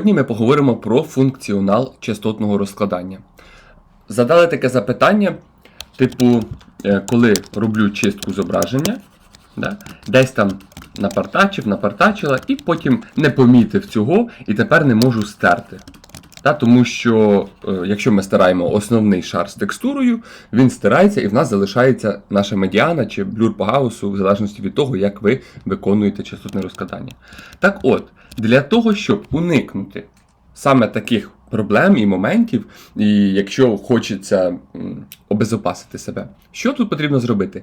Сьогодні ми поговоримо про функціонал частотного розкладання. Задали таке запитання, типу, е, коли роблю чистку зображення, да, десь там напартачив, напартачила, і потім не помітив цього, і тепер не можу стерти. Та, тому що, е, якщо ми стираємо основний шар з текстурою, він стирається і в нас залишається наша медіана чи блюр по гаусу, в залежності від того, як ви виконуєте частотне розкладання. Так от, для того, щоб уникнути саме таких проблем і моментів, і якщо хочеться обезопасити себе, що тут потрібно зробити?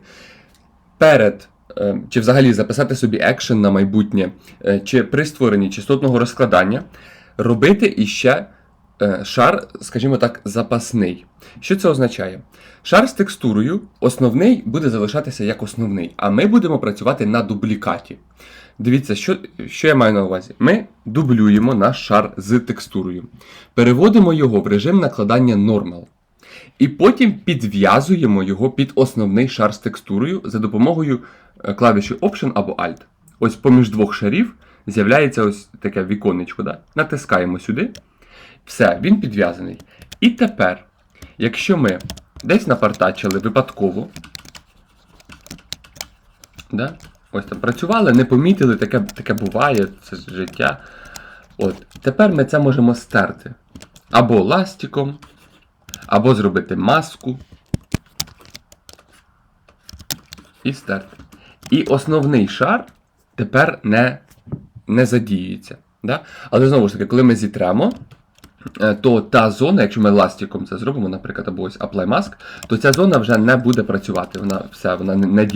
Перед е, чи взагалі записати собі екшен на майбутнє, е, чи при створенні частотного розкладання, робити іще шар, скажімо так, запасний. Що це означає? Шар з текстурою основний буде залишатися як основний, а ми будемо працювати на дублікаті. Дивіться, що, що я маю на увазі. Ми дублюємо наш шар з текстурою, переводимо його в режим накладання Normal. І потім підв'язуємо його під основний шар з текстурою за допомогою е, клавіші Option або Alt. Ось поміж двох шарів з'являється ось таке віконечко. Да? Натискаємо сюди. Все, він підв'язаний. І тепер, якщо ми десь напартачили випадково, да? ось там працювали, не помітили, таке, таке буває, це життя. От, тепер ми це можемо стерти. Або ластиком, або зробити маску. І стерти. І основний шар тепер не, не задіюється. Да? Але знову ж таки, коли ми зітремо, то та зона, якщо ми ластиком це зробимо, наприклад, або ось Apply Mask, то ця зона вже не буде працювати, вона все, вона не.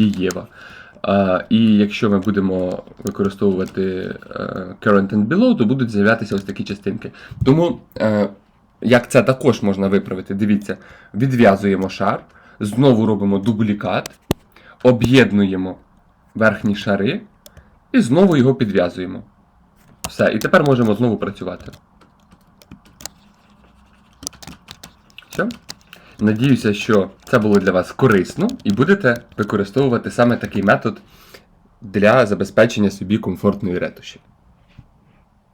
Е, і якщо ми будемо використовувати е, Current and Below, то будуть з'являтися ось такі частинки. Тому, е, як це також можна виправити, дивіться, відв'язуємо шар, знову робимо дублікат, об'єднуємо верхні шари і знову його підв'язуємо. Все, і тепер можемо знову працювати. Все. Надіюся, що це було для вас корисно і будете використовувати саме такий метод для забезпечення собі комфортної ретуші.